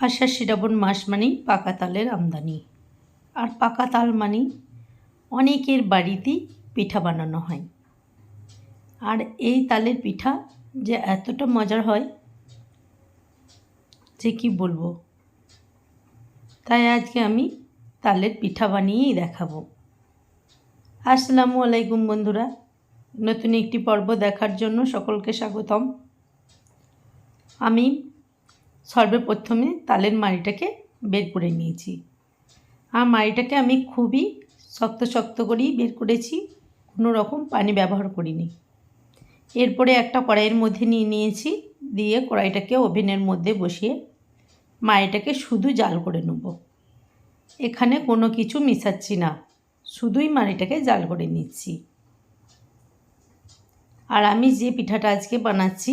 আষাঢ় শ্রাবণ মাস মানেই পাকা তালের আমদানি। আর পাকা তাল মানেই অনেকের বাড়িতেই পিঠা বানানো হয়। আর এই তালের পিঠা যে এতটা মজার হয়, যে কি বলব? তাই আজকে আমি তালের পিঠা বানিয়েই দেখাবো। আসসালামু আলাইকুম বন্ধুরা, নতুন একটি পর্ব দেখার জন্য সকলকে স্বাগতম। আমি সর্বপ্রথমে তালের মাড়িটাকে বের করে নিয়েছি। আর মাড়িটাকে আমি খুবই শক্ত শক্ত করেই বের করেছি, কোনো রকম পানি ব্যবহার করিনি। এরপরে একটা কড়াইয়ের মধ্যে নিয়ে নিয়েছি, দিয়ে কড়াইটাকে ওভেনের মধ্যে বসিয়ে মাড়িটাকে শুধু জাল করে নেব। এখানে কোনো কিছু মিশাচ্ছি না, শুধুই মাড়িটাকে জাল করে নিচ্ছি। আর আমি যে পিঠাটা আজকে বানাচ্ছি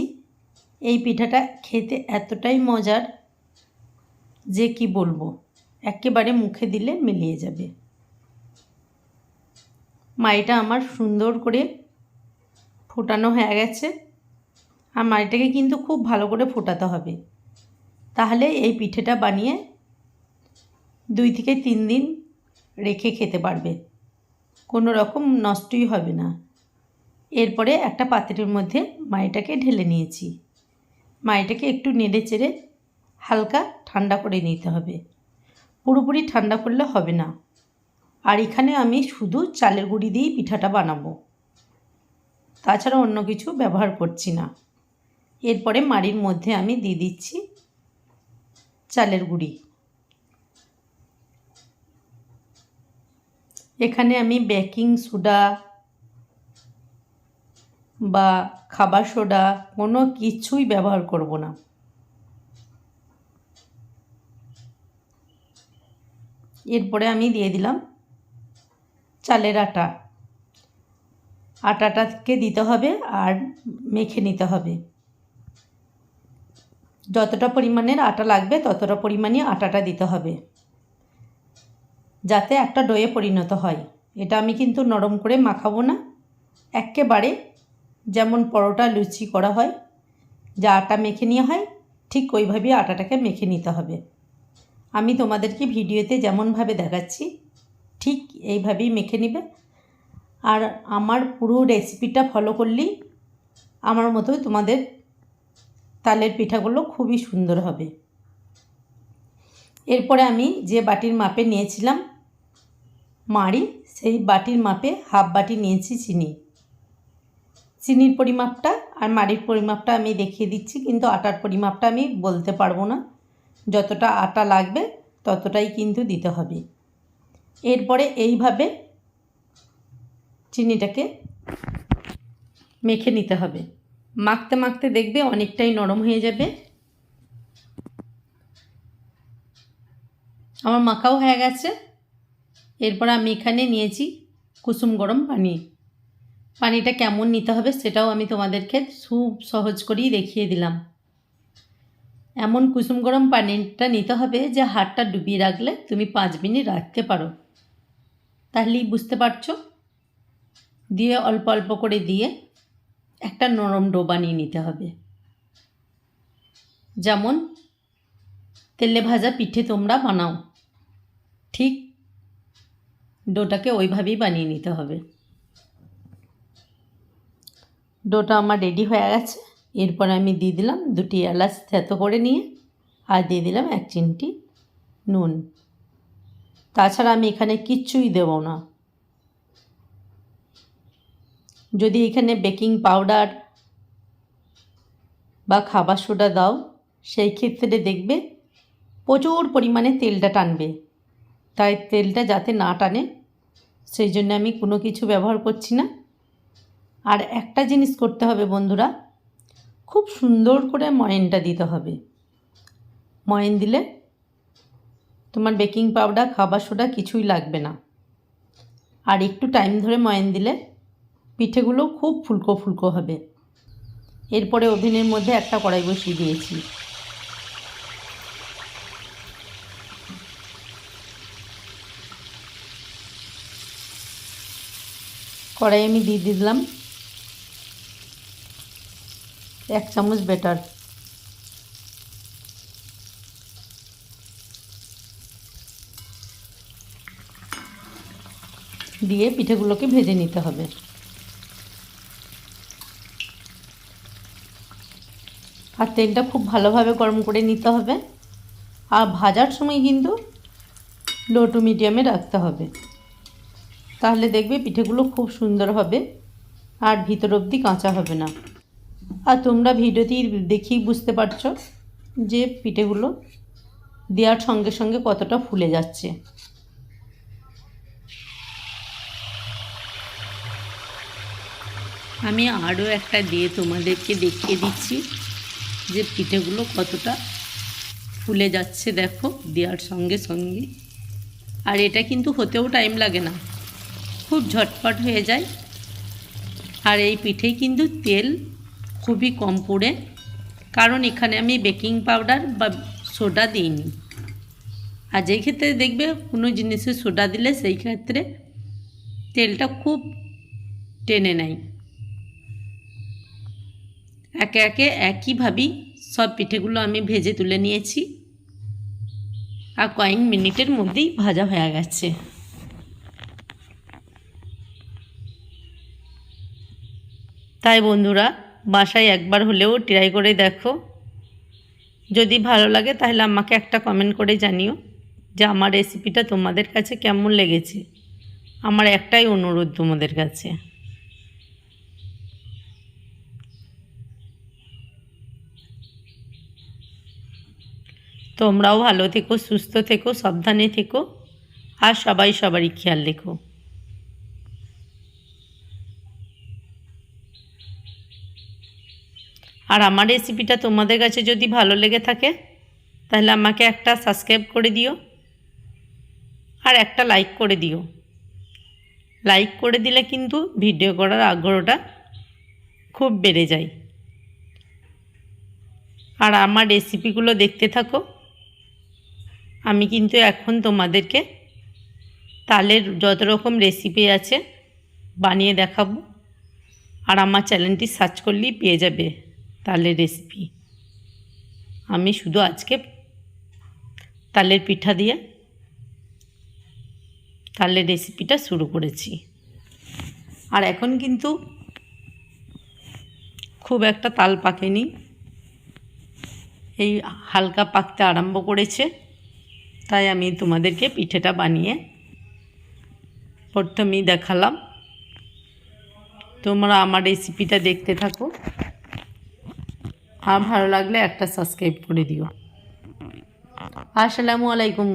এই পিঠাটা খেতে এতটাই মজার যে কি বলব, একেবারে মুখে দিলে মিলিয়ে যাবে। মাড়িটা আমার সুন্দর করে ফোটানো হয়ে গেছে। আর মাড়িটাকে কিন্তু খুব ভালো করে ফোটাতে হবে। তাহলে এই পিঠেটা বানিয়ে দুই থেকে তিন দিন রেখে খেতে পারবে। কোনো রকম নষ্টই হবে না। এরপরে একটা পাত্রের মধ্যে মাড়িটাকে ঢেলে নিয়েছি। মাড়িটাকে একটু নেড়ে চেড়ে হালকা ঠান্ডা করে নিতে হবে। পুরোপুরি ঠান্ডা করলে হবে না। আর এখানে আমি শুধু চালের গুঁড়ি দিয়েই পিঠাটা বানাবো। তাছাড়া অন্য কিছু ব্যবহার করছি না। এরপরে মাড়ির মধ্যে আমি দিয়ে দিচ্ছি চালের গুঁড়ি। এখানে আমি বেকিং সোডা বা খাবার সোডা কোনো কিছুই ব্যবহার করব না। এরপরে আমি দিয়ে দিলাম চালের আটা। আটাটাকে দিতে হবে আর মেখে নিতে হবে। যতটা পরিমাণের আটা লাগবে ততটা পরিমাণে আটাটা দিতে হবে। যাতে একটা ডোয়ে পরিণত হয়। এটা আমি কিন্তু নরম করে মাখাবো না। একেবারে যেমন পরোটা লুচি করা হয়, যা আটা মেখে নেওয়া হয়, ঠিক ওইভাবেই আটাটাকে মেখে নিতে হবে। আমি তোমাদেরকে ভিডিওতে যেমনভাবে দেখাচ্ছি, ঠিক এইভাবেই মেখে নেবে। আর আমার পুরো রেসিপিটা ফলো করলেই আমার মতোই তোমাদের তালের পিঠাগুলো খুবই সুন্দর হবে। এরপরে আমি যে বাটির মাপে নিয়েছিলাম, মাড়ি, সেই বাটির মাপে হাফ বাটি নিয়েছি চিনি। চিনির পরিমাপটা আর মাড়ির পরিমাপটা আমি দেখিয়ে দিচ্ছি, কিন্তু আটার পরিমাপটা আমি বলতে পারব না। যতটা আটা লাগবে, ততটাই কিন্তু দিতে হবে। এরপরে এইভাবে চিনিটাকে মেখে নিতে হবে। মাখতে মাখতে দেখবে অনেকটাই নরম হয়ে যাবে। আমার মাখাও হয়ে গেছে। এরপর আমি এখানে নিয়েছি কুসুম গরম পানি। পানিটা কেমন নিতে হবে সেটাও আমি তোমাদেরকে খুব সহজ করেই দেখিয়ে দিলাম। এমন কুসুম গরম পানিটা নিতে হবে যে হাতটা ডুবিয়ে রাখলে তুমি পাঁচ মিনিট রাখতে পারো। তাহলেই বুঝতে পারছ? দিয়ে অল্প অল্প করে দিয়ে একটা নরম ডো বানিয়ে নিতে হবে। যেমন তেলে ভাজা পিঠে তোমরা বানাও। ঠিক ডোটাকে ওইভাবেই বানিয়ে নিতে হবে। ডোটা আমার রেডি হয়ে গেছে। এরপর আমি দিয়ে দিলাম দুটি এলাচ থেতো করে নিয়ে, আর দিয়ে দিলাম এক চিমটি নুন। তাছাড়া আমি এখানে কিচ্ছুই দেব না। যদি এখানে বেকিং পাউডার বা খাবার সোডা দাও, সেই ক্ষেত্রে দেখবে প্রচুর পরিমাণে তেলটা টানবে। তাই তেলটা যাতে না টানে, সেই জন্য আমি কোনো কিছু ব্যবহার করছি না। আর একটা জিনিস করতে হবে বন্ধুরা, খুব সুন্দর করে ময়নটা দিতে হবে। ময়ন দিলে তোমার বেকিং পাউডার, খাবার সোডা কিছুই লাগবে না। আর একটু টাইম ধরে ময়ন দিলে পিঠেগুলো খুব ফুলকো ফুলকো হবে। এরপরে ওভেনের মধ্যে একটা কড়াই বসিয়ে দিয়েছি। কড়াই আমি দিয়ে দিলাম। এক চামচ বেটার। দিয়ে পিঠেগুলোকে ভেজে নিতে হবে। আর তেলটা খুব ভালোভাবে গরম করে নিতে হবে। আর ভাজার সময় কিন্তু লো টু মিডিয়ামে রাখতে হবে। তাহলে দেখবে পিঠেগুলো খুব সুন্দর হবে। আর ভিতর অবধি কাঁচা হবে না। আর তোমরা ভিডিওতেই দেখেই বুঝতে পারছ যে পিঠেগুলো দেওয়ার সঙ্গে সঙ্গে কতটা ফুলে যাচ্ছে। আমি আরও একটা দিয়ে তোমাদেরকে দেখিয়ে দিচ্ছি যে পিঠেগুলো কতটা ফুলে যাচ্ছে দেখো দেওয়ার সঙ্গে সঙ্গে। আর এটা কিন্তু হতেও টাইম লাগে না, খুব ঝটপট হয়ে যায়। আর এই পিঠেই কিন্তু তেল খুবই কম পড়ে। কারণ এখানে আমি বেকিং পাউডার বা সোডা দিইনি। আর যেই ক্ষেত্রে দেখবে কোনো জিনিসে সোডা দিলে সেই ক্ষেত্রে তেলটা খুব টেনে নেয়। একে একে একইভাবেই সব পিঠেগুলো আমি ভেজে তুলে নিয়েছি। আর কয়েক মিনিটের মধ্যেই ভাজা হয়ে গেছে। তাই বন্ধুরা বাসায় একবার হলেও ট্রাই করে দেখো। যদি ভালো লাগে তাহলে আমাকে একটা কমেন্ট করে জানিও যে আমার রেসিপিটা তোমাদের কাছে কেমন লেগেছে। আমার একটাই অনুরোধ তোমাদের কাছে। তোমরাও ভালো থেকো, সুস্থ থেকো, সাবধানে থেকো, আর সবাই সবারই খেয়াল রেখো। আর আমার রেসিপিটা তোমাদের কাছে যদি ভালো লেগে থাকে, তাহলে আমাকে একটা সাবস্ক্রাইব করে দিও আর একটা লাইক করে দিও। লাইক করে দিলে কিন্তু ভিডিও করার আগ্রহটা খুব বেড়ে যায়। আর আমার রেসিপিগুলো দেখতে থাকো। আমি কিন্তু এখন তোমাদেরকে তালের যত রকম রেসিপি আছে বানিয়ে দেখাবো। আর আমার চ্যানেলটি সার্চ করলেই পেয়ে যাবে। তালের রেসিপি আমি শুধু আজকে তালের পিঠা দিয়ে তালের রেসিপিটা শুরু করেছি। আর এখন কিন্তু খুব একটা তাল পাকেনি। এই হালকা পাকতে আরম্ভ করেছে। তাই আমি তোমাদেরকে পিঠেটা বানিয়ে প্রথমেই দেখালাম। তোমরা আমার রেসিপিটা দেখতে থাকো। আর ভালো লাগলে একটা সাবস্ক্রাইব করে দিও। আসসালামু আলাইকুম